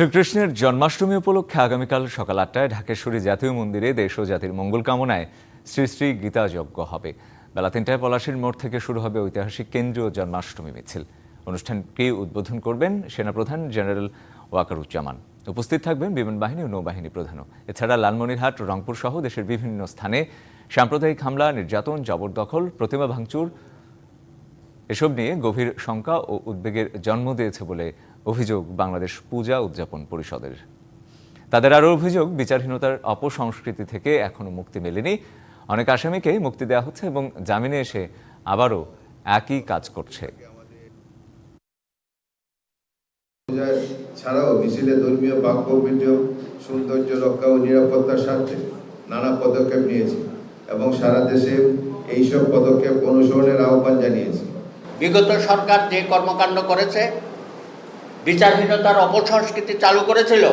শ্রীকৃষ্ণের জন্মাষ্টমী উপলক্ষে আগামীকাল সকাল আটটায় ঢাকেশ্বরী জাতীয় মন্দিরে দেশ ও জাতির মঙ্গল কামনায় শ্রী শ্রী গীতা যজ্ঞ হবে। বেলা তিনটায় পলাশীর মোড় থেকে শুরু হবে ঐতিহাসিক কেন্দ্রীয় জন্মাষ্টমী মিছিল। অনুষ্ঠানটি উদ্বোধন করবেন সেনাপ্রধান জেনারেল ওয়াকারুজ্জামান। উপস্থিত থাকবেন বিমান বাহিনী ও নৌবাহিনী প্রধানও। এছাড়া লালমনিরহাট, রংপুর সহ দেশের বিভিন্ন স্থানে সাম্প্রদায়িক হামলা, নির্যাতন, জবরদখল, প্রতিমা ভাঙচুর এসব নিয়ে গভীর শঙ্কা ও উদ্বেগের জন্ম দিয়েছে বলে অভিযোগ বাংলাদেশ পূজা উদযাপন পরিষদের। তাদের আরও অভিযোগ, বিচারহীনতার অপসংস্কৃতি থেকে এখনও মুক্তি মেলেনি। অনেক আসামিকে মুক্তি দেওয়া হচ্ছে এবং জামিনে এসে আবারও একই কাজ করছে। ছাড়াও মিছিলে ধর্মীয় বাক্য ভিডিও সৌন্দর্য রক্ষা ও নিরাপত্তার স্বার্থে নানা পদক্ষেপ নিয়েছে এবং সারা দেশে এইসব পদক্ষেপ অনুসরণের আহ্বান জানিয়েছি। বিগত সরকার যে কর্মকাণ্ড করেছে বিচারহীনতার অপসংস্কৃতি চালু করেছিল